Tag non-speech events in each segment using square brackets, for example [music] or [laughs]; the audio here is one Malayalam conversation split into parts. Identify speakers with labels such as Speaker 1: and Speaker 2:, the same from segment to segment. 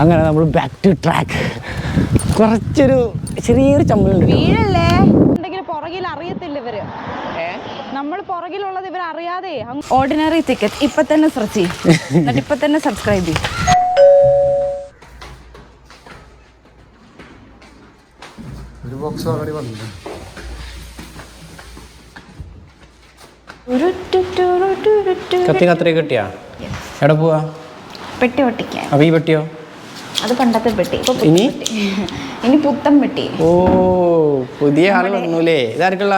Speaker 1: അങ്ങനെ നമ്മൾ ബാക്ക് ടു ട്രാക്ക് കുറച്ചൊരു ചെറിയൊരു ചമ്മലുണ്ട്
Speaker 2: വീഴല്ലേ? ഉണ്ടെങ്കിൽ പുറകിൽ അറിയത്തില്ല ഇവർ. നമ്മൾ പുറകിലുള്ളത് ഇവർ അറിയാതെ. ഓർഡിനറി ടിക്കറ്റ് ഇപ്പൊ തന്നെ സെർച്ച് ചെയ്യും. ഇപ്പൊ തന്നെ സബ്സ്ക്രൈബ് ചെയ്യും.
Speaker 3: ഒരു ബോക്സ് ഓൾറെഡി വന്നിട്ടുണ്ട്
Speaker 1: കത്തി കത്രി കിട്ടിയാ? എവിടെ പോവാ?
Speaker 2: പെട്ടി പൊട്ടിക്കാൻ.
Speaker 1: അപ്പൊ ഈ പെട്ടിയോ?
Speaker 2: അത് പണ്ടത്തെ പെട്ടി
Speaker 1: ഇനി?
Speaker 2: ഇനി പുത്തൻ പെട്ടി.
Speaker 1: ഓ പുതിയ ആൾ വന്നൂലേ? ഇതാർക്കുള്ള?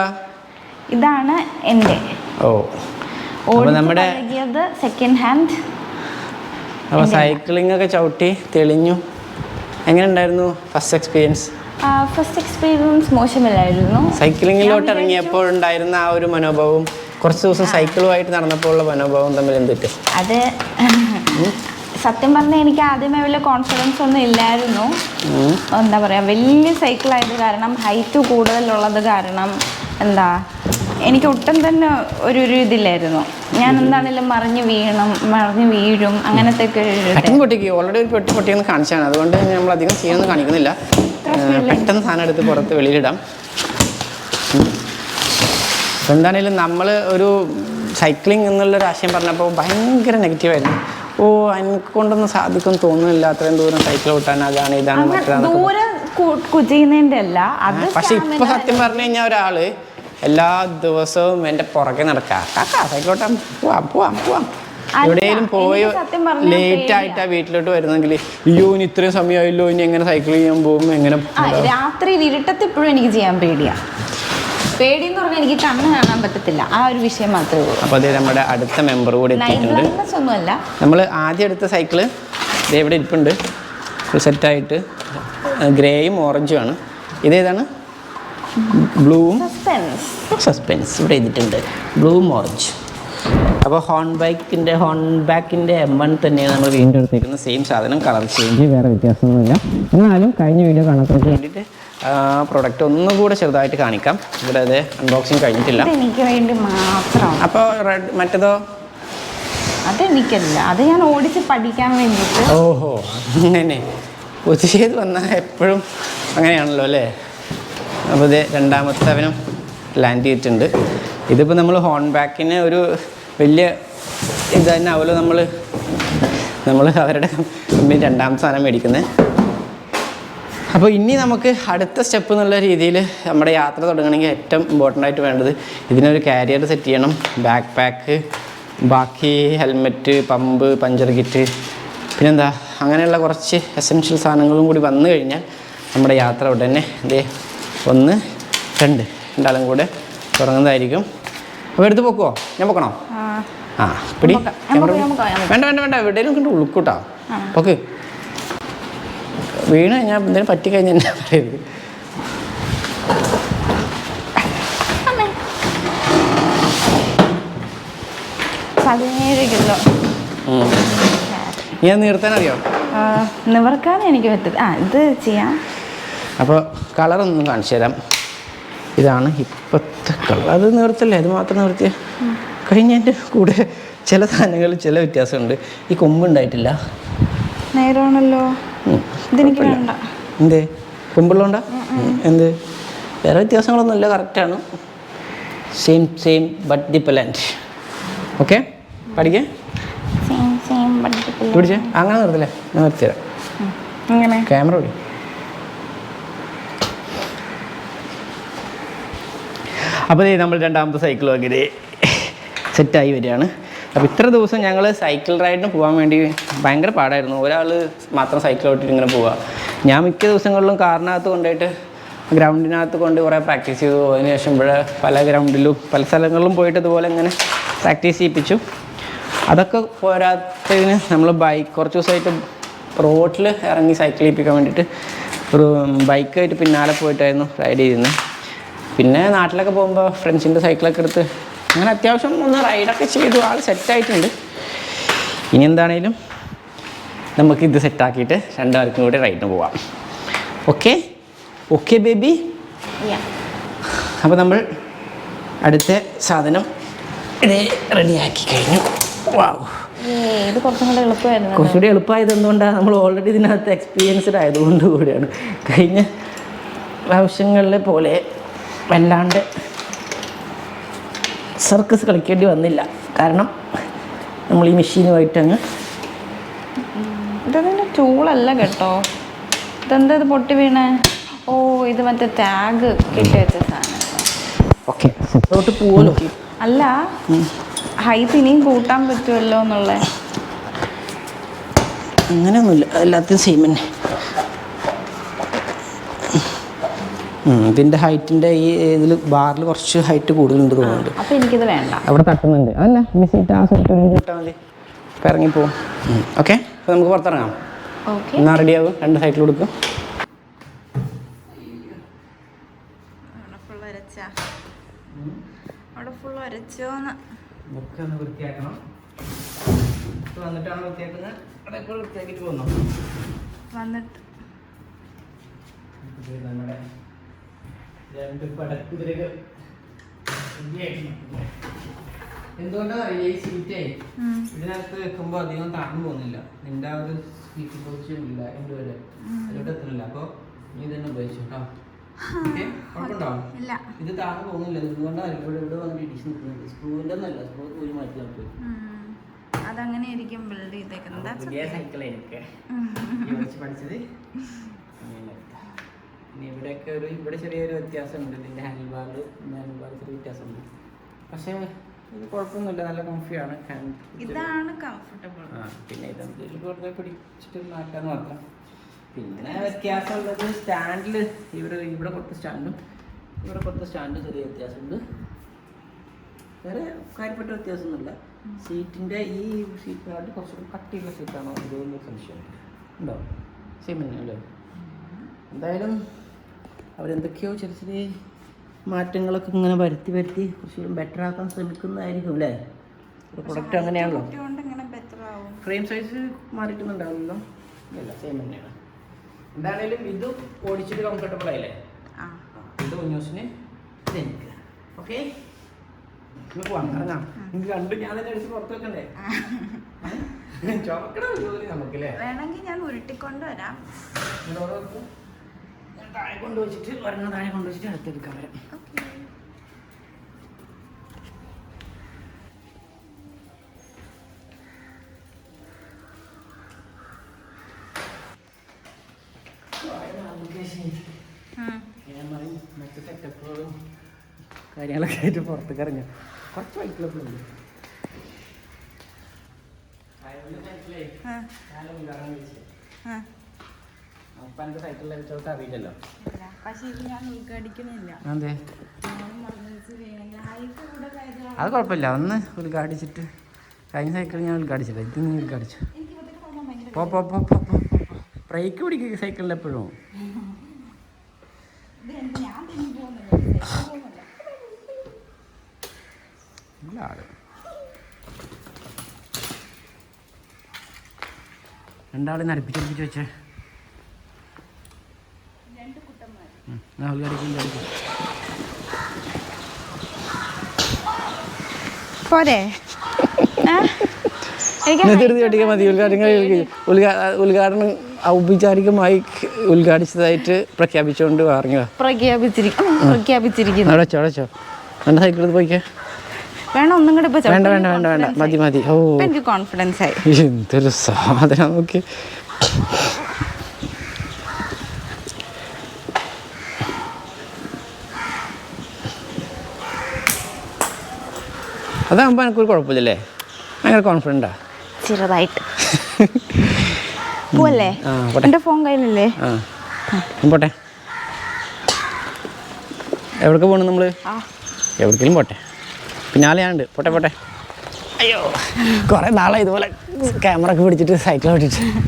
Speaker 2: ഇതാണ് എന്റെ.
Speaker 1: ഓ. നമ്മുടെ
Speaker 2: സെക്കൻഡ് ഹാൻഡ്
Speaker 1: അപ്പോൾ സൈക്ലിംഗ് ഒക്കെ ചവിട്ടി തെളിഞ്ഞു. എങ്ങനെ ഉണ്ടായിരുന്നു ഫസ്റ്റ് എക്സ്പീരിയൻസ്
Speaker 2: ഫസ്റ്റ് എക്സ്പീരിയൻസ് മോശമില്ലായിരുന്നു.
Speaker 1: സൈക്ലിങ്ങിലോട്ട് ഇറങ്ങിയപ്പോൾ ഉണ്ടായിരുന്ന ആ ഒരു മനോഭാവം കുറച്ച് ദിവസം സൈക്കിളുമായിട്ട് നടന്നപ്പോൾ ഉള്ള മനോഭാവം തമ്മിൽ എന്ത്
Speaker 2: അത് സത്യം പറഞ്ഞാൽ എനിക്ക് ആദ്യമേ വലിയ കോൺഫിഡൻസ് ഒന്നും ഇല്ലായിരുന്നു. എന്താ പറയാ വലിയ സൈക്കിൾ ആയത് കാരണം ഹൈറ്റ് കൂടുതലുള്ളത് കാരണം എന്താ എനിക്ക് ഒട്ടും തന്നെ ഒരു ഒരു ഇതില്ലായിരുന്നു. ഞാൻ എന്താണെങ്കിലും മറിഞ്ഞ് വീണം മറിഞ്ഞ് വീഴും അങ്ങനത്തെ ഒക്കെ
Speaker 1: പൊട്ടിക്ക് ഓൾറെഡി ഒരു പെട്ടി പൊട്ടിയെന്ന് കാണിച്ചാണ്. അതുകൊണ്ട് നമ്മൾ അധികം ചെയ്യാനൊന്നും കാണിക്കുന്നില്ല. പെട്ടെന്ന് സാധനം എടുത്ത് പുറത്ത് വെളിയിലിടാം. ഉം. എന്താണേലും നമ്മൾ ഒരു സൈക്ലിംഗ് എന്നുള്ളൊരു ആശയം പറഞ്ഞപ്പോൾ ഭയങ്കര നെഗറ്റീവായിരുന്നു ഓ എനിക്ക് കൊണ്ടൊന്നും സാധിക്കും തോന്നുന്നില്ല. അത്രയും ദൂരം സൈക്കിൾ ഓട്ടാൻ അതാണ് ഇതാണ് മറ്റേതാണ്
Speaker 2: ദൂരം അല്ല. അത്
Speaker 1: പക്ഷെ ഇപ്പൊ സത്യം പറഞ്ഞു കഴിഞ്ഞാൽ ഒരാൾ എല്ലാ ദിവസവും എന്റെ പുറകെ നടക്കാം. കാക്കാ സൈക്കിളോട്ടാൻ പോവാം പോവാം പോവാം. എവിടെയെങ്കിലും പോയി ലേറ്റ് ആയിട്ടാ വീട്ടിലോട്ട് വരുന്നെങ്കിൽ അയ്യോ ഇനി ഇത്രയും സമയമായല്ലോ ഇനി എങ്ങനെ സൈക്കിൾ ചെയ്യാൻ പോകും എങ്ങനെ
Speaker 2: രാത്രി ഇരുട്ടത്തിപ്പോഴും എനിക്ക് ചെയ്യാൻ പേടിയാ. പേടി എന്ന് പറഞ്ഞാൽ എനിക്ക് കണ്ണ് കാണാൻ പറ്റത്തില്ല. ആ ഒരു വിഷയം മാത്രമേ ഉള്ളൂ.
Speaker 1: അപ്പോൾ അത് നമ്മുടെ അടുത്ത മെമ്പർ കൂടി എത്തിയിട്ടുണ്ട്.
Speaker 2: ഒന്നുമല്ല.
Speaker 1: നമ്മൾ ആദ്യം എടുത്ത സൈക്കിൾ ദേ ഇവിടെ ഇരിപ്പുണ്ട്. സെറ്റായിട്ട് ഗ്രേയും ഓറഞ്ചും ആണ്. ഇതേതാണ് ബ്ലൂവും
Speaker 2: സസ്പെൻസ്
Speaker 1: സസ്പെൻസ് ഇവിടെ ചെയ്തിട്ടുണ്ട് ബ്ലൂവും ഓറഞ്ച് അപ്പോൾ ഹോൺ ബൈക്കിന്റെ ഹോൺ ബാക്കിന്റെ എം വൺ തന്നെയാണ് നമ്മൾ വീണ്ടും എടുത്തിരിക്കുന്നത് സെയിം സാധനം. കളർ ചേഞ്ച് വേറെ വ്യത്യാസമൊന്നുമില്ല. എന്നാലും കഴിഞ്ഞ വീഡിയോ കണക്കാക്കി വേണ്ടിയിട്ട് പ്രൊഡക്റ്റ് ഒന്നും കൂടെ ചെറുതായിട്ട് കാണിക്കാം. ഇവിടെ അത് അൺബോക്സിങ് കഴിഞ്ഞിട്ടില്ല.
Speaker 2: എനിക്ക് വേണ്ടി മാത്രം.
Speaker 1: അപ്പോൾ റെഡ് മറ്റേതോ?
Speaker 2: അതെനിക്കല്ല. അത് ഞാൻ ഓടിച്ച് പഠിക്കാൻ വേണ്ടിയിട്ട്.
Speaker 1: ഓഹോ അങ്ങനെ. പുതിയത് വന്നാൽ എപ്പോഴും അങ്ങനെയാണല്ലോ അല്ലേ? അപ്പോൾ ഇത് രണ്ടാമത്തെ അവനും ലാൻഡ് ചെയ്തിട്ടുണ്ട്. ഇതിപ്പോൾ നമ്മൾ ഹോൺ ബാക്കിന് ഒരു വലിയ ഇത് തന്നെ ആവുമല്ലോ നമ്മൾ നമ്മൾ അവരുടെ കമ്പനി രണ്ടാമത്തെ സാധനം മേടിക്കുന്നത് അപ്പോൾ ഇനി നമുക്ക് അടുത്ത സ്റ്റെപ്പ് എന്നുള്ള രീതിയിൽ നമ്മുടെ യാത്ര തുടങ്ങണമെങ്കിൽ ഏറ്റവും ഇമ്പോർട്ടന്റ് ആയിട്ട് വേണ്ടത് ഇതിനൊരു കാരിയർ സെറ്റ് ചെയ്യണം. ബാക്ക് പാക്ക് ബാക്കി ഹെൽമെറ്റ് പമ്പ് പഞ്ചർ കിറ്റ് പിന്നെന്താ? അങ്ങനെയുള്ള കുറച്ച് എസെൻഷ്യൽ സാധനങ്ങളും കൂടി വന്നു കഴിഞ്ഞാൽ നമ്മുടെ യാത്ര ഉടനെ ഇതേ ഒന്ന് രണ്ട് രണ്ടാളും കൂടെ തുടങ്ങുന്നതായിരിക്കും. അപ്പോൾ എടുത്ത് പൊക്കുവോ ഞാൻ പൊക്കണോ?
Speaker 2: ആ,
Speaker 1: പിടി. വേണ്ട വേണ്ട വേണ്ട. എവിടെയെങ്കിലും കണ്ട് ഉൾക്കൂട്ടാ. ഓക്കെ വീണ് ഞാൻ എന്തെങ്കിലും പറ്റിക്കഴിഞ്ഞാൽ എന്നാ പറയരുത്
Speaker 2: പതിനേഴ് കിലോ.
Speaker 1: ഞാൻ നിർത്താൻ അറിയോ
Speaker 2: നിവർക്കാൻ എനിക്ക് പറ്റില്ല ആ ഇത് ചെയ്യാം.
Speaker 1: അപ്പോൾ കളറൊന്നും കാണിച്ചു തരാം. ഇതാണ് ഇപ്പോഴത്തെ കളർ അത് നിവർത്തല്ലേ ഇത് മാത്രം നിവർത്തിയ കഴിഞ്ഞതിന്റെ കൂടെ ചില സാധനങ്ങളിൽ ചില വ്യത്യാസമുണ്ട്. ഈ കൊമ്പുണ്ടായിട്ടില്ല
Speaker 2: നേരമാണല്ലോ
Speaker 1: എന്തേ? കൊമ്പുള്ളതുകൊണ്ടാ എന്ത്? വേറെ വ്യത്യാസങ്ങളൊന്നുമില്ല കറക്റ്റാണ് same same but different okay പഠിക്കേ? പിടിച്ചേ? അങ്ങനെ നിർത്തില്ലേ? ഞാൻ നിർത്തിത്തരാം. ക്യാമറ പിടി. അപ്പോൾ ദേ നമ്മൾ രണ്ടാമത്തെ സൈക്കിൾ സെറ്റ് സെറ്റായി വരികയാണ്. അപ്പോൾ ഇത്ര ദിവസം ഞങ്ങൾ സൈക്കിൾ റൈഡിന് പോകാൻ വേണ്ടി ഭയങ്കര പാടായിരുന്നു. ഒരാൾ മാത്രം സൈക്കിൾ ഓട്ടിട്ട് ഇങ്ങനെ പോവുക ഞാൻ മിക്ക ദിവസങ്ങളിലും കാറിനകത്ത് കൊണ്ടുപോയിട്ട് ഗ്രൗണ്ടിനകത്ത് കൊണ്ട് കുറേ പ്രാക്ടീസ് ചെയ്തു. അതിന് ശേഷം ഇവിടെ പല ഗ്രൗണ്ടിലും പല സ്ഥലങ്ങളിലും പോയിട്ട് ഇതുപോലെ ഇങ്ങനെ പ്രാക്ടീസ് ചെയ്യിപ്പിച്ചു. അതൊക്കെ പോരാത്തതിന് നമ്മൾ ബൈക്ക് കുറച്ച് ദിവസമായിട്ട് റോട്ടിൽ ഇറങ്ങി സൈക്കിൾ ചെയ്യിപ്പിക്കാൻ വേണ്ടിയിട്ട് ഒരു ബൈക്കായിട്ട് പിന്നാലെ പോയിട്ടായിരുന്നു റൈഡ് ചെയ്യുന്നത് പിന്നെ നാട്ടിലൊക്കെ പോകുമ്പോൾ ഫ്രണ്ട്സിന്റെ സൈക്കിളൊക്കെ എടുത്ത് അങ്ങനെ അത്യാവശ്യം ഒന്ന് റൈഡൊക്കെ ചെയ്തു. ആൾ സെറ്റായിട്ടുണ്ട് ഇനി എന്താണേലും നമുക്ക് ഇത് സെറ്റാക്കിയിട്ട് രണ്ടുപേർക്കും കൂടി റൈഡിന് പോവാം. Okay okay
Speaker 2: baby.
Speaker 1: അപ്പോൾ നമ്മൾ അടുത്ത സാധനം ഇത് റെഡിയാക്കി കഴിഞ്ഞു. വാവ്
Speaker 2: ഏ ഇത് കുറച്ചും കൂടെ എളുപ്പമായിരുന്നു
Speaker 1: കുറച്ചുകൂടി എളുപ്പമായത് എന്തുകൊണ്ടാണ് നമ്മൾ ഓൾറെഡി ഇതിനകത്ത് എക്സ്പീരിയൻസ്ഡ് ആയതുകൊണ്ട് കൂടിയാണ്. കഴിഞ്ഞ പ്രാവശ്യങ്ങളിലെ പോലെ വല്ലാണ്ട് സർക്കസ് കളിക്കേണ്ടി വന്നില്ല. കാരണം നമ്മൾ ഈ മെഷീനുമായിട്ട് അങ്ങ്
Speaker 2: ഇതതിന്റെ ടൂളല്ല കേട്ടോ. ഇതെന്താ ഇത് പൊട്ടി വീണേ? ഓ ഇത് മറ്റേ ടാഗ് കെട്ടി വെച്ച സാധനം.
Speaker 1: ഓക്കെ പുറത്തോട്ട് പോവല്ലോ.
Speaker 2: അല്ല ഹൈറ്റ് ഇനിയും കൂട്ടാൻ പറ്റുമല്ലോ എന്നുള്ള.
Speaker 1: അങ്ങനെയൊന്നുമില്ല. എല്ലാത്തിനും സെയിം തന്നെ. ഉം, ഹൈറ്റിന്റെ ഈ ഇതിൽ ബാറിൽ കുറച്ച് ഹൈറ്റ് കൂടുതലുണ്ട് തോന്നുന്നുണ്ട്.
Speaker 2: അപ്പൊ എനിക്കിത് വേണ്ട.
Speaker 1: അവിടെ തട്ടുന്നുണ്ട്. അതല്ല മിസ് ചെയ്തിട്ട് ആ സെറ്റ് ഇട്ടാൽ മതി. ഇപ്പം ഇറങ്ങിപ്പോവും ഓക്കെ അപ്പോൾ നമുക്ക് പുറത്തിറങ്ങാം.
Speaker 2: എന്നാ
Speaker 1: റെഡിയാകും റെഡിയാവും രണ്ട് സൈഡിൽ കൊടുക്കും.
Speaker 2: ഫുൾ അരച്ച അവിടെ ഫുൾ അരച്ചോന്ന്
Speaker 1: ബുക്ക് ഒന്ന് വൃത്തിയാക്കണം. വന്നിട്ടാണ് വൃത്തിയാക്കുന്നത് പോകുന്നു
Speaker 2: വന്നിട്ട്.
Speaker 1: നമ്മുടെ രണ്ട് പടക്കുതിരകൾ. എന്തുകൊണ്ടാണ് അറിയില്ല ഈ സീറ്റേ. ഇതിനകത്ത് വെക്കുമ്പോൾ അധികം താഴ്ന്നു പോകുന്നില്ല. നിന്റെ ആ ഒരു സീറ്റ് പൊസിഷൻ ഇല്ല എന്റെ വരെ അതിലോട്ട് എത്തുന്നില്ല അപ്പോൾ നീ തന്നെ ഉപയോഗിച്ചു കേട്ടോ ഇത് താഴ്ന്നു പോകുന്നില്ല. എന്തുകൊണ്ടാണ് ഇവിടെ ഇവിടെ വന്നിട്ട് ഇടിച്ച് നിൽക്കുന്നത് സ്ക്രൂവിന്റെ ഒന്നല്ല. സ്ക്രൂ ഒരു മാറ്റി
Speaker 2: ഉം. അതങ്ങനെ ആയിരിക്കും. ബിൽഡ് ചെയ്തേക്കുന്നത്
Speaker 1: സൈക്കിൾ എനിക്ക് പഠിച്ചത് [laughs] ഇനി ഇവിടെയൊക്കെ ഒരു ഇവിടെ ചെറിയൊരു വ്യത്യാസമുണ്ട്. ഇതിന്റെ ഹാൻഡിൽ ബാറിൽ ഹാൻഡിൽ ബാറിൽ ചെറിയ വ്യത്യാസമുണ്ട്. പക്ഷേ ഇത് കുഴപ്പമൊന്നുമില്ല. നല്ല കംഫിയാണ്
Speaker 2: ഇതാണ് കംഫർട്ടബിൾ
Speaker 1: ആ പിന്നെ ഇത് വെറുതെ പിടിച്ചിട്ട് മാറ്റാന്ന് മാത്രം പിന്നെ വ്യത്യാസം ഉള്ളത് സ്റ്റാൻഡിൽ ഇവിടെ ഇവിടെ കൊടുത്ത സ്റ്റാൻഡും ഇവിടെ കൊടുത്ത സ്റ്റാൻഡും ചെറിയ വ്യത്യാസമുണ്ട്. വേറെ കാര്യപ്പെട്ട വ്യത്യാസമൊന്നുമില്ല. സീറ്റിന്റെ ഈ സീറ്റിനായിട്ട് കുറച്ചുകൂടി കട്ടിയുള്ള സീറ്റാണോ ഇതൊന്നും സംശയം ഉണ്ടോ? സെയിം തന്നെയല്ലേ? എന്തായാലും അവരെന്തൊക്കെയോ ചെറിയ ചെറിയ മാറ്റങ്ങളൊക്കെ ഇങ്ങനെ വരുത്തി വരുത്തി കുറച്ചുകൂടി ബെറ്റർ ആക്കാൻ ശ്രമിക്കുന്നതായിരിക്കും അല്ലേ? പ്രൊഡക്റ്റ് അങ്ങനെയാണല്ലോ. ഫ്രെയിം സൈസ് മാറിയിട്ടുണ്ടാവില്ലല്ലോ ഇല്ല സെയിം തന്നെയാണ്. എന്താണേലും ഇത് ഓടിച്ചിട്ട് കംഫർട്ടബിൾ ആയില്ലേ? ഇത് കുഞ്ഞൂസിന് ഇത് എനിക്ക്. ഓക്കെ നമുക്ക് കണ്ടു ഞാൻ തന്നെ അടിച്ച് പുറത്ത് വെക്കണ്ടേ? ചുമക്കണ ജോലി നമുക്കല്ലേ?
Speaker 2: വേണമെങ്കിൽ ഞാൻ ഉരുട്ടിക്കൊണ്ട് വരാം
Speaker 1: ഇങ്ങനെ ഓരോ വെക്കും. ഞാൻ താഴെ കൊണ്ടുവച്ചിട്ട് ഒരെണ്ണം താഴെ കൊണ്ടുവച്ചിട്ട് അടുത്തെടുക്കാൻ വരാം കാര്യങ്ങളൊക്കെ ആയിട്ട് പുറത്തേക്ക് ഇറങ്ങാം. കുറച്ച് ബൈക്കിലൊക്കെ ഉണ്ട്.
Speaker 2: ആ.
Speaker 1: അപ്പൊ എനിക്ക് സൈക്കിളിൽ വെച്ചോട്ട് അറിയില്ലല്ലോ.
Speaker 2: പക്ഷേ ഇത് ഞാൻ
Speaker 1: അതെ കുഴപ്പമില്ല ഒന്ന് ഉദ്ഘാടിച്ചിട്ട് കഴിഞ്ഞ സൈക്കിൾ ഞാൻ ഉദ്ഘാടിച്ചില്ല ഇത് നീ ഉദ്ഘാടിച്ചു
Speaker 2: എനിക്ക് ഇതൊക്കെ തോന്നാൻ ഭയങ്കര
Speaker 1: പോ പോ പോ പോ പോ ബ്രേക്ക് പിടിക്കുക സൈക്കിളിൽ എപ്പോഴും. ഇല്ല ആൾ. രണ്ടാളെ നടുപ്പിച്ചടുപ്പിച്ച് വെച്ചേ
Speaker 2: രണ്ട് കുട്ടന്മാർ
Speaker 1: ഞാൻ ഉദ്ഘാടിക്കും ഉദ്ഘാടിക്കും
Speaker 2: പോരെ.
Speaker 1: തീർച്ചയായിട്ടും മതി. ഉദ്ഘാടനങ്ങൾ ഉദ്ഘാടനം ഔപചാരികമായി ഉദ്ഘാടിച്ചതായിട്ട് പ്രഖ്യാപിച്ചുകൊണ്ട് പറഞ്ഞു
Speaker 2: പ്രഖ്യാപിച്ചിരിക്കും പ്രഖ്യാപിച്ചിരിക്കുന്നു.
Speaker 1: എന്റെ സൈക്കിൾ പോയിക്കേ
Speaker 2: ഒന്നും കൂടെ ഇപ്പൊ
Speaker 1: വേണ്ട
Speaker 2: ചവിട്ടി
Speaker 1: വേണ്ട വേണ്ട വേണ്ട.
Speaker 2: confidence
Speaker 1: മതി മതി. ഓ.
Speaker 2: എനിക്ക് കോൺഫിഡൻസ് ആയി.
Speaker 1: എന്തൊരു സാധനം നോക്കി അതാകുമ്പോൾ എനിക്കൊരു കുഴപ്പമില്ലല്ലേ? ഭയങ്കര കോൺഫിഡന്റാ
Speaker 2: ചെറുതായിട്ട്. [laughs] പോവല്ലേ?
Speaker 1: പോട്ടെ.
Speaker 2: ഫോൺ കയ്യിലല്ലേ?
Speaker 1: ആ. പോട്ടെ. എവിടേക്ക് പോകണം നമ്മൾ എവിടേക്കെങ്കിലും പോട്ടെ. പിന്നാലെ ഞാനുണ്ട് പോട്ടെ പോട്ടെ. അയ്യോ. കുറേ നാളെ ഇതുപോലെ ക്യാമറ ഒക്കെ പിടിച്ചിട്ട് സൈക്കിൾ ഓടിച്ചിട്ട്. [laughs]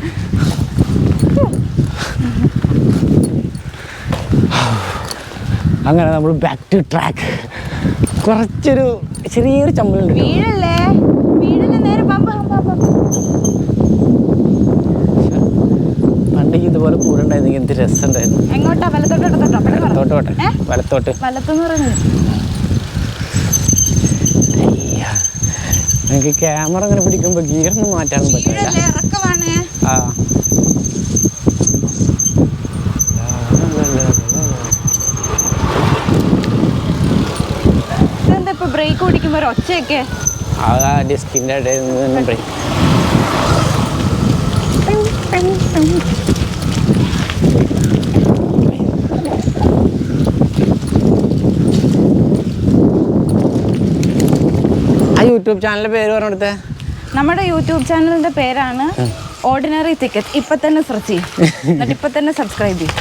Speaker 1: അങ്ങനെ നമ്മൾ ബാക്ക് ടു ട്രാക്ക് കുറച്ചൊരു ചെറിയൊരു ചമ്മലുണ്ട്.
Speaker 2: വീഴല്ലേ? വീഴല്ലേ നേരെ
Speaker 1: പണ്ട് ഇതുപോലെ കൂടെ ഉണ്ടായിരുന്നെങ്കിൽ എന്ത് രസമുണ്ടായിരുന്നു.
Speaker 2: എങ്ങോട്ടാ? വലത്തോട്ട്
Speaker 1: വലത്തോട്ട് പോട്ടെ. വലത്തോട്ട്.
Speaker 2: വലത്തെന്ന് പറയുന്നത്.
Speaker 1: എനിക്ക് ക്യാമറ അങ്ങനെ പിടിക്കുമ്പോൾ ഗിയറൊന്നും മാറ്റാനും പറ്റില്ല ആ
Speaker 2: ഇതെന്താ ഇപ്പൊ ബ്രേക്ക് ഓടിക്കുമ്പോൾ ഒരു ഒച്ചയൊക്കെ.
Speaker 1: ആ ഡിസ്കിന്റെ ഇടയിൽ നിന്ന് ബ്രേക്ക് ആ യൂട്യൂബ് ചാനലിന്റെ പേര് പറഞ്ഞെടുത്തേ
Speaker 2: നമ്മുടെ യൂട്യൂബ് ചാനലിന്റെ പേരാണ് ഓർഡിനറി ടിക്കറ്റ് ഇപ്പൊ തന്നെ സെർച്ച് ചെയ്യും. എന്നിട്ട് ഇപ്പൊ തന്നെ സബ്സ്ക്രൈബ് ചെയ്യും.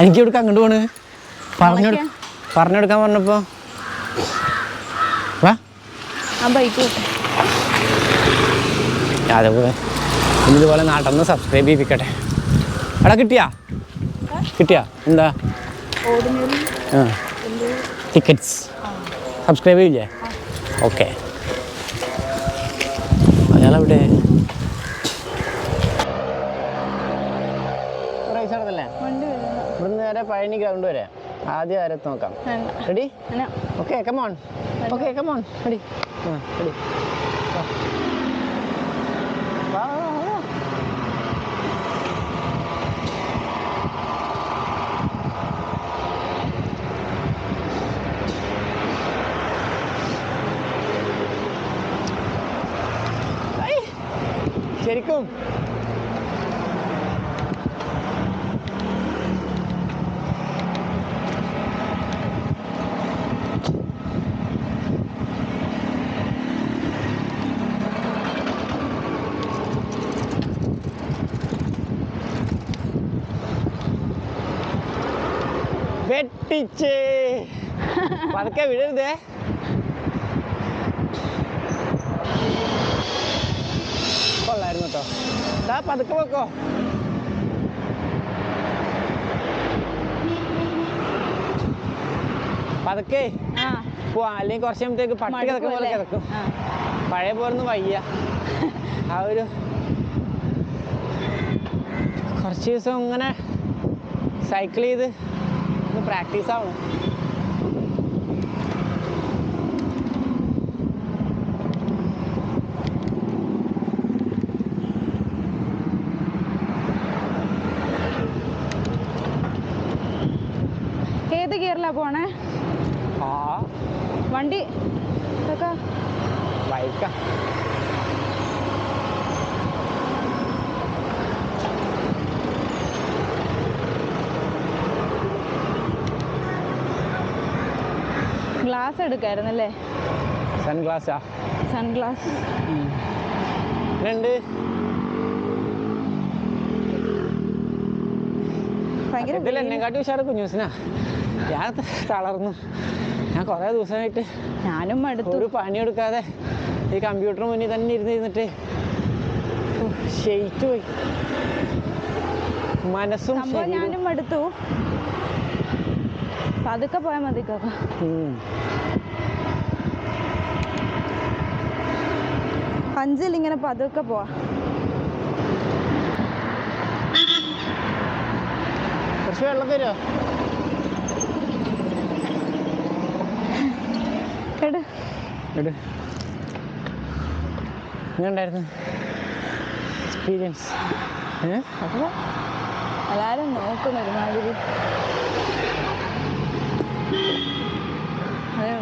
Speaker 1: എനിക്ക് അങ്ങോട്ട് പോണ്? പറഞ്ഞു പറഞ്ഞെടുക്കാൻ പറഞ്ഞപ്പോ? വാ. അതുപോലെ ഇതുപോലെ നാട്ടിൽ നിന്ന് സബ്സ്ക്രൈബ് ചെയ്യിപ്പിക്കട്ടെ. എടാ കിട്ടിയാ? കിട്ടിയാ? എന്താ? ആ. ടിക്കറ്റ്സ് സബ്സ്ക്രൈബ് ചെയ്യില്ലേ? ഓക്കെ. അയാളവിടെ ഇവിടുന്ന് നേരെ പഴനി ഗ്രൗണ്ട് വരെ. ആദ്യം ആരത്ത് നോക്കാം? Ready okay come on okay come on ready ready വെട്ടിച്ച് പതുക്കെ വിടരുതേ. കൊള്ളായിരുന്നു കേട്ടോ. ദാ പതുക്കെ വെക്കോ പതുക്കെ. പോവാ അല്ലെങ്കിൽ കുറച്ച് കഴിയുമ്പത്തേക്ക് പട്ടി കിടക്കുന്ന പോലെ കിടക്കും. പഴയ പോലൊന്നും വയ്യ. ആ ഒരു കുറച്ച് ദിവസം ഇങ്ങനെ സൈക്കിൾ ചെയ്ത് ഒന്ന് പ്രാക്ടീസ് ആവണം.
Speaker 2: ഏത് ഗിയറിലാ പോണേ? വണ്ടി.
Speaker 1: ബൈക്കാ.
Speaker 2: ഗ്ലാസ് എടുക്കായിരുന്നല്ലേ?
Speaker 1: സൺഗ്ലാസ്സാ
Speaker 2: സൺഗ്ലാസ്
Speaker 1: രണ്ട് ഇതിൽ എന്നെക്കാട്ടി ഉഷാറ് കുഞ്ഞൂസിനാ. ഞാൻ തളർന്നു. ഞാൻ കുറേ ദിവസമായിട്ട്
Speaker 2: ഞാനും മടുത്തു.
Speaker 1: ഒരു പണിയെടുക്കാതെ ഈ കമ്പ്യൂട്ടർ മുന്നിൽ തന്നെ ഇരുന്ന് ഇരുന്നിട്ട് ക്ഷയിച്ചു പോയി. മനസ്സും
Speaker 2: ഞാനും അടുത്തു പതുക്കെ പോയാൽ മതി കാക്ക
Speaker 1: ഉം.
Speaker 2: അഞ്ചിൽ ഇങ്ങനെ പതുക്കെ പോവാ.
Speaker 1: കുറച്ച് വെള്ളം തരുമോ എങ്ങനെയുണ്ടായിരുന്നു? എക്സ്പീരിയൻസ് ഏ?
Speaker 2: അപ്പൊ എല്ലാരും നോക്കുന്നു ഒരുമാതിരി. അതെ.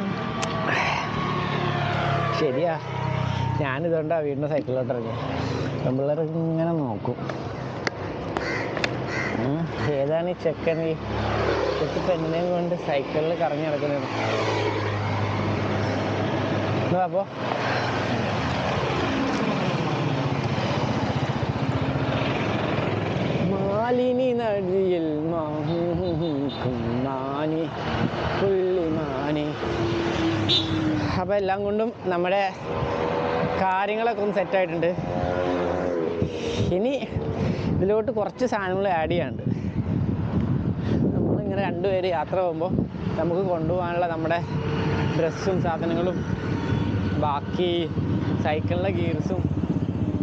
Speaker 1: ശരിയാ ഞാനിതുകൊണ്ടാണ് വീടിന്റെ സൈക്കിളിലോട്ട് ഇറങ്ങി പെൺപിള്ളേർ ഇങ്ങനെ നോക്കും ഏതാണ് ഈ ചെക്കൻ ഈ ചെക്ക് പെണ്ണിനെയും കൊണ്ട് സൈക്കിളിൽ കറങ്ങി നടക്കുന്നത്? അപ്പോ മാലിനി നടിയിൽ മാനി പുള്ളിമാനി അപ്പോൾ എല്ലാം കൊണ്ടും നമ്മുടെ കാര്യങ്ങളൊക്കെ ഒന്ന് സെറ്റായിട്ടുണ്ട് ഇനി ഇതിലോട്ട് കുറച്ച് സാധനങ്ങൾ ആഡ് ചെയ്യാനുണ്ട്. നമ്മളിങ്ങനെ രണ്ടുപേര് യാത്ര പോകുമ്പോൾ നമുക്ക് കൊണ്ടുപോകാനുള്ള നമ്മുടെ ഡ്രസ്സും സാധനങ്ങളും ബാക്കി സൈക്കിളിലെ ഗിയർസും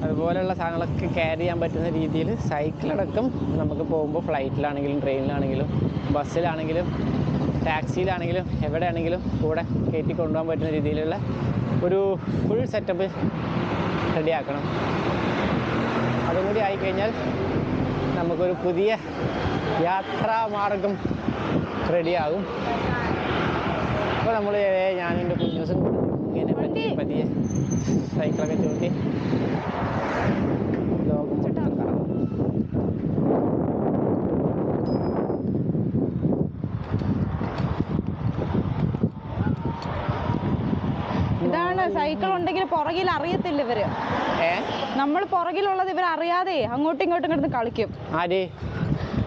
Speaker 1: അതുപോലെയുള്ള സാധനങ്ങളൊക്കെ ക്യാരി ചെയ്യാൻ പറ്റുന്ന രീതിയിൽ സൈക്കിളടക്കം നമുക്ക് പോകുമ്പോൾ ഫ്ലൈറ്റിലാണെങ്കിലും ട്രെയിനിലാണെങ്കിലും ബസ്സിലാണെങ്കിലും ടാക്സിയിലാണെങ്കിലും എവിടെയാണെങ്കിലും കൂടെ കയറ്റി കൊണ്ടുപോകാൻ പറ്റുന്ന രീതിയിലുള്ള ഒരു ഫുൾ സെറ്റപ്പ് റെഡിയാക്കണം അതും കൂടി ആയിക്കഴിഞ്ഞാൽ നമുക്കൊരു പുതിയ യാത്രാ മാർഗം റെഡിയാകും അപ്പോൾ നമ്മൾ ഞാനും എന്റെ കുഞ്ഞൂസും ഇങ്ങനെ പതിയെ പതിയെ സൈക്കിളൊക്കെ ചവിട്ടി ലോകം മൊത്തം കറങ്ങും
Speaker 2: ഇതാണ് സൈക്കിൾ ഉണ്ടെങ്കിൽ പുറകിൽ അറിയത്തില്ല
Speaker 1: ഇവർ.
Speaker 2: നമ്മൾ പുറകിലുള്ളത് ഇവർ അറിയാതെ അങ്ങോട്ടും ഇങ്ങോട്ടും കിടന്ന് കളിക്കും.
Speaker 1: ആര്?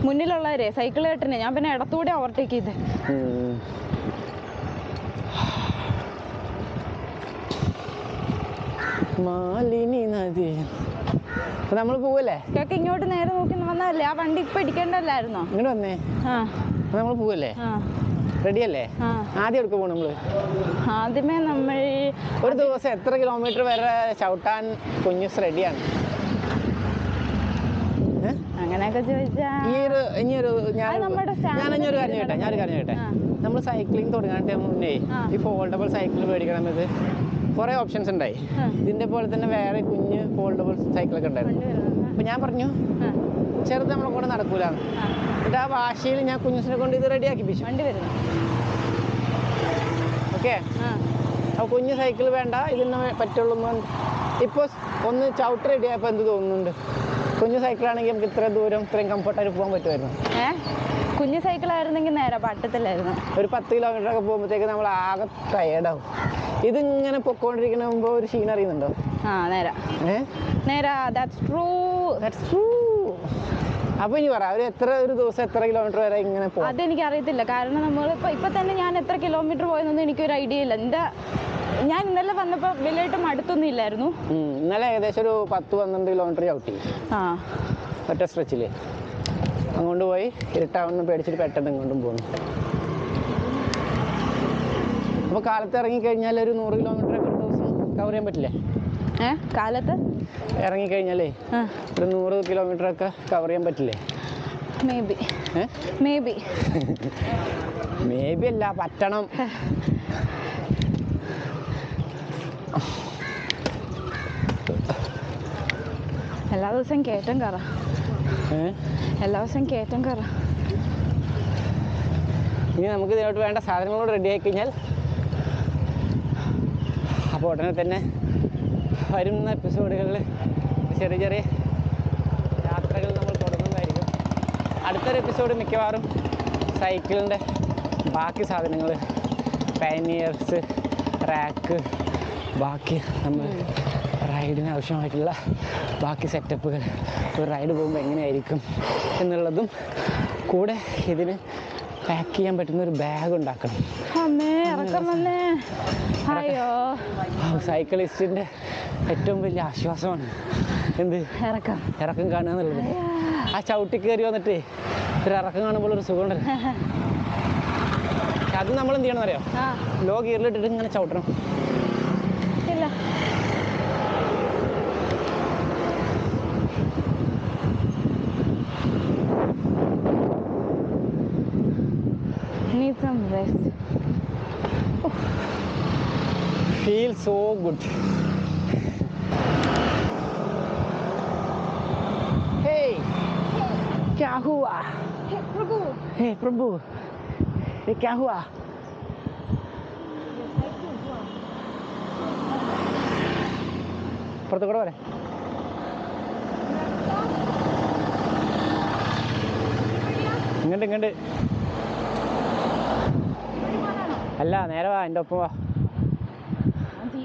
Speaker 2: മുന്നിലുള്ളവരെ സൈക്കിൾ കേട്ടിനെ ഞാൻ പിന്നെ ഇടത്തൂടെ ഓവർടേക്ക് ചെയ്ത്.
Speaker 1: മാലിനി നദി. നമ്മൾ പോവല്ലേ?
Speaker 2: കേക്ക് ഇങ്ങോട്ട് നേരെ നോക്കി വന്നതല്ലേ ആ വണ്ടി ഇപ്പൊ ഇടിക്കേണ്ടല്ലായിരുന്നോ?
Speaker 1: ഇങ്ങോട്ട് വന്നേ. നമ്മൾ പോവല്ലേ?
Speaker 2: ആ.
Speaker 1: റെഡി അല്ലേ ആദ്യം എടുക്ക പോണു നമ്മൾ
Speaker 2: ആദ്യമേ നമ്മൾ
Speaker 1: ഒരു ദിവസം എത്ര കിലോമീറ്റർ വരെ ചവിട്ടാൻ കുഞ്ഞുസ് റെഡിയാണ്?
Speaker 2: അങ്ങനെയൊക്കെ ചോദിച്ചാ
Speaker 1: ഈ ഒരു ഇനി ഞാൻ ഒരു കാര്യം കേട്ടെ ഞാനൊരു കാര്യം കേട്ടെ നമ്മൾ സൈക്ലിംഗ് തുടങ്ങാൻ മുന്നേ. ഈ ഫോൾഡബിൾ സൈക്കിൾ മേടിക്കണമെന്നത് കുറേ ഓപ്ഷൻസ് ഉണ്ടായി. ഇതിന്റെ പോലെ തന്നെ വേറെ കുഞ്ഞ് ഫോൾഡബിൾ സൈക്കിളൊക്കെ ഉണ്ടായിരുന്നു. അപ്പൊ ഞാൻ പറഞ്ഞു ചെറുത് നമ്മളെ കൂടെ നടക്കൂല. എന്നിട്ട് ആ വാശിയിൽ ഞാൻ കുഞ്ഞുസിനെ കൊണ്ട് ഇത് റെഡി ആക്കിപ്പിച്ചു
Speaker 2: വണ്ടി വരുന്നു.
Speaker 1: ഓക്കെ?
Speaker 2: ആ.
Speaker 1: അപ്പോൾ കുഞ്ഞ് സൈക്കിൾ വേണ്ട ഇതിന് പറ്റുള്ളൂ ഇപ്പൊ ഇപ്പോൾ ഒന്ന് ചവിട്ട് റെഡി ആയപ്പോ എന്ത് തോന്നുന്നുണ്ട്? കുഞ്ഞു സൈക്കിളാണെങ്കിൽ നമുക്ക് ഇത്ര ദൂരം ഇത്രയും കംഫർട്ടായിട്ട് പോകാൻ പറ്റുമായിരുന്നു.
Speaker 2: കുഞ്ഞു സൈക്കിൾ ആയിരുന്നെങ്കിൽ നേരെ പട്ടത്തിലായിരുന്നു.
Speaker 1: ഒരു പത്ത് കിലോമീറ്റർ ഒക്കെ പോകുമ്പോഴത്തേക്ക് നമ്മൾ ആകെ ടയേർഡാവും ഇതിങ്ങനെ പൊക്കോണ്ടിരിക്കുന്ന മുമ്പ് ഒരു ക്ഷീണം അറിയുന്നുണ്ടോ?
Speaker 2: ആ നേരെ.
Speaker 1: ഏ?
Speaker 2: നേരെ ദാറ്റ്സ് ട്രൂ
Speaker 1: ദാറ്റ്സ് true. അപ്പൊ ഇനി പറ എത്ര ഒരു ദിവസം എത്ര കിലോമീറ്റർ വരെ ഇങ്ങനെ പോകും
Speaker 2: അതെനിക്ക് അറിയത്തില്ല കാരണം നമ്മൾ ഇപ്പൊ ഇപ്പൊ തന്നെ ഞാൻ എത്ര കിലോമീറ്റർ പോയെന്നൊന്നും എനിക്കൊരു ഐഡിയ ഇല്ല. എന്താ ഞാൻ ഇന്നലെ വന്നപ്പോ വലിയായിട്ട് മടുത്തൊന്നും ഇല്ലായിരുന്നു.
Speaker 1: ഇന്നലെ ഏകദേശം ഒരു പത്ത് പന്ത്രണ്ട് കിലോമീറ്റർ ചവിട്ടി
Speaker 2: ആ.
Speaker 1: ഒറ്റ സ്ട്രെച്ചിൽ അങ്ങോട്ട് പോയി ഇരുട്ടാവുന്ന പേടിച്ചിട്ട് പെട്ടെന്ന് ഇങ്ങോട്ടും പോകുന്നു അപ്പൊ കാലത്ത് ഇറങ്ങി കഴിഞ്ഞാൽ ഒരു നൂറ് കിലോമീറ്റർ ഒക്കെ ഒരു ദിവസം കവർ ചെയ്യാൻ പറ്റില്ലേ?
Speaker 2: ഏഹ് കാലത്ത്?
Speaker 1: ഇറങ്ങിക്കഴിഞ്ഞാലേ
Speaker 2: കഴിഞ്ഞാലേ
Speaker 1: ഒരു നൂറ് കിലോമീറ്റർ ഒക്കെ കവർ ചെയ്യാൻ പറ്റില്ലേ?
Speaker 2: May be may be
Speaker 1: may be അല്ല പറ്റണം.
Speaker 2: എല്ലാ ദിവസവും കയറ്റം
Speaker 1: കറ.
Speaker 2: എല്ലാ ദിവസവും കയറ്റം കറ.
Speaker 1: ഇനി നമുക്ക് ഇതിനോട്ട് വേണ്ട സാധനങ്ങളോട് റെഡി ആയി കഴിഞ്ഞാൽ അപ്പോൾ ഉടനെ തന്നെ വരുന്ന എപ്പിസോഡുകളിൽ ചെറിയ ചെറിയ യാത്രകൾ നമ്മൾ തുടങ്ങുന്നതായിരിക്കും. അടുത്തൊരു എപ്പിസോഡ് മിക്കവാറും സൈക്കിളിന്റെ ബാക്കി സാധനങ്ങൾ പാനിയേഴ്സ് ട്രാക്ക് ബാക്കി നമ്മൾ റൈഡിന് ആവശ്യമായിട്ടുള്ള ബാക്കി സെറ്റപ്പുകൾ ഒരു റൈഡ് പോകുമ്പോൾ എങ്ങനെയായിരിക്കും എന്നുള്ളതും കൂടെ ഇതിന് പാക്ക് ചെയ്യാൻ പറ്റുന്ന ഒരു ബാഗ് ഉണ്ടാക്കണം.
Speaker 2: അയ്യോ.
Speaker 1: സൈക്കിളിസ്റ്റിന്റെ ഏറ്റവും വലിയ ആശ്വാസമാണ്. എന്ത്?
Speaker 2: ഇറക്കം.
Speaker 1: ഇറക്കം കാണുക എന്നുള്ളത്. ആ ചവിട്ടി കയറി വന്നിട്ട് ഒരു ഇറക്കം കാണുമ്പോൾ ഒരു സുഖമുണ്ടല്ലോ. [laughs] അത് നമ്മൾ എന്ത് ചെയ്യണം അറിയാം?
Speaker 2: ആ.
Speaker 1: ലോ ഗിയറിലിട്ടിട്ട് ഇങ്ങനെ ചവിട്ടണം. സോ ഗുഡ് ഹേ क्या हुआ हे प्रभु ये क्या हुआ പുറത്തു കൂടെ വരെ ഇങ്ങോട്ട് ഇങ്ങോട്ട് അല്ല നേരെ വാ എൻ്റെ ഒപ്പം വാ
Speaker 2: ഈ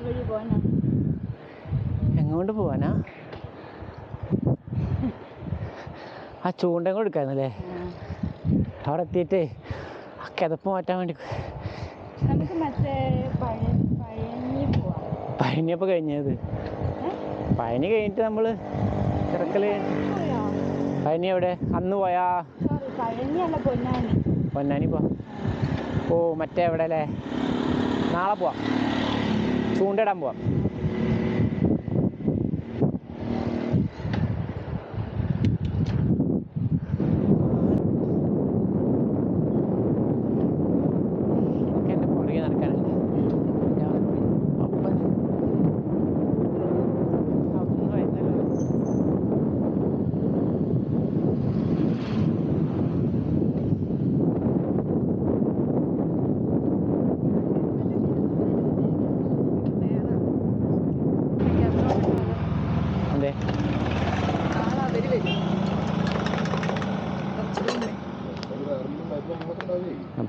Speaker 2: വഴി പോകാനാ
Speaker 1: എങ്ങോട്ട് പോവാനാ? ആ ചൂണ്ട കൊടുക്കാന്നല്ലേ അവിടെ എത്തിയിട്ട് ആ കിതപ്പ് മാറ്റാൻ വേണ്ടി
Speaker 2: നമുക്ക് മറ്റേ
Speaker 1: പഴനിയപ്പോൾ കഴിഞ്ഞത്. പഴനി കഴിഞ്ഞിട്ട് നമ്മൾ തിരക്കൽ പഴനി എവിടെ? അന്ന് പോയാ?
Speaker 2: പൊന്നാനി.
Speaker 1: പൊന്നാനി പോ ഓ മറ്റേ എവിടെ അല്ലേ നാളെ പോവാം. ചൂണ്ടയിടാൻ പോവാം.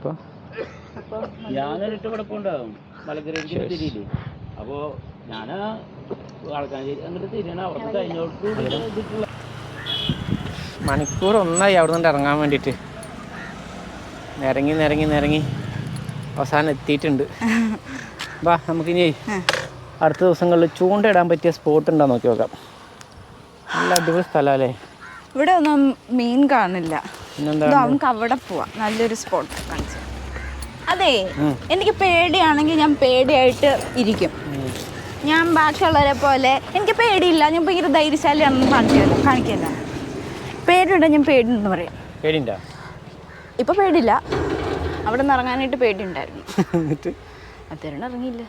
Speaker 1: അപ്പോൾ
Speaker 4: ഞാനൊരിട്ട് ഇവിടെ പോണ്ടാവും മലക്കരയ്ക്ക് തിരിയില്ലേ അപ്പോ ഞാൻ ആൾക്കാർ അങ്ങോട്ട് തിരിയണം അവിടെ കഴിഞ്ഞോട്ട്
Speaker 1: മണിക്കൂർ ഒന്നായി അവിടെ നിന്ന് ഇറങ്ങാൻ വേണ്ടിയിട്ട്. നിരങ്ങി നിരങ്ങി നിരങ്ങി. അവസാനം എത്തിയിട്ടുണ്ട്. വാ നമുക്കിനി അടുത്ത ദിവസങ്ങളിൽ ചൂണ്ടയിടാൻ പറ്റിയ സ്പോട്ട് ഉണ്ടോ നോക്കി നോക്കാം. നല്ല അടിപൊളി സ്ഥലമല്ലേ
Speaker 2: ഇവിടെ ഒന്നും മീൻ കാണില്ല ഇത് നമുക്ക് അവിടെ പോവാം. നല്ലൊരു സ്പോട്ട് കാണിച്ചു അതെ. എനിക്ക് പേടിയാണെങ്കിൽ ഞാൻ പേടിയായിട്ട് ഇരിക്കും. ഞാൻ ബാക്കിയുള്ളവരെ പോലെ എനിക്ക് പേടിയില്ല. ഞാൻ ഭയങ്കര ധൈര്യശാലിയാണെന്ന് കാണിക്കില്ല കാണിക്കില്ല പേടിയുണ്ട്? ഞാൻ പേടിയെന്ന് പറയും.
Speaker 1: പേടിയുണ്ടോ?
Speaker 2: ഇപ്പൊ പേടിയില്ല. അവിടെ നിന്ന് ഇറങ്ങാനായിട്ട് പേടിയുണ്ടായിരുന്നു. [laughs] അതുകൊണ്ട് ഇറങ്ങിയില്ല.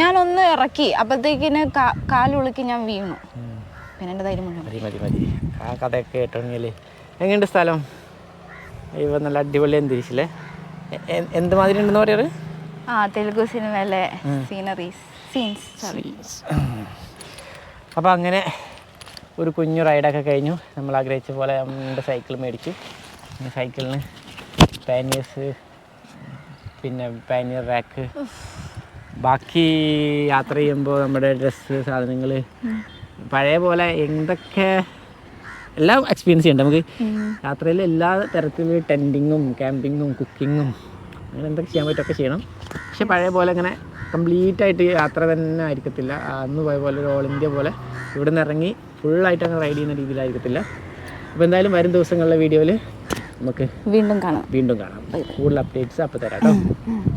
Speaker 2: ഞാനൊന്ന് ഇറക്കി. അപ്പോഴത്തേക്കിന് കാലുളുക്കി ഞാൻ വീണു. പിന്നെ എന്റെ ധൈര്യം മുഴുവൻ?
Speaker 1: മതി മതി മതി. ആ കഥയൊക്കെ കേട്ടോണെങ്കിൽ എങ്ങനെയുണ്ട് സ്ഥലം? ഇപ്പം നല്ല അടിപൊളി അന്തരീക്ഷല്ലേ? എന്ത് മാതിരി ഉണ്ടെന്ന് പറയാറ്?
Speaker 2: ആ തെലുഗു സിനിമയിലെ സീനറീസ് സീൻസ് സീൻസ്
Speaker 1: അപ്പോൾ അങ്ങനെ ഒരു കുഞ്ഞു റൈഡൊക്കെ കഴിഞ്ഞു. നമ്മൾ ആഗ്രഹിച്ച പോലെ നമ്മുടെ സൈക്കിൾ മേടിച്ചു. സൈക്കിളിന് പാനിയേഴ്സ് പിന്നെ പാനിയർ റാക്ക് ബാക്കി യാത്ര ചെയ്യുമ്പോൾ നമ്മുടെ ഡ്രസ്സ് സാധനങ്ങൾ പഴയ പോലെ എന്തൊക്കെ എല്ലാം എക്സ്പീരിയൻസ് ചെയ്യണ്ട. നമുക്ക് യാത്രയിൽ എല്ലാ തരത്തിലും ടെന്റിങ്ങും ക്യാമ്പിങ്ങും കുക്കിങ്ങും അങ്ങനെ എന്തൊക്കെ ചെയ്യാൻ പറ്റുമൊക്കെ ചെയ്യണം. പക്ഷെ പഴയ പോലെ അങ്ങനെ കംപ്ലീറ്റ് ആയിട്ട് യാത്ര തന്നെ ആയിരിക്കത്തില്ല. അന്ന് പോയ പോലെ ഒരു ഓൾ ഇന്ത്യ പോലെ ഇവിടെ നിന്ന് ഇറങ്ങി ഫുള്ളായിട്ട് അങ്ങ് റൈഡ് ചെയ്യുന്ന രീതിയിലായിരിക്കത്തില്ല. അപ്പോൾ എന്തായാലും വരും ദിവസങ്ങളിലെ വീഡിയോയിൽ നമുക്ക്
Speaker 2: വീണ്ടും കാണാം.
Speaker 1: വീണ്ടും കാണാം. കൂടുതൽ അപ്ഡേറ്റ്സ് അപ്പോൾ തരാം കേട്ടോ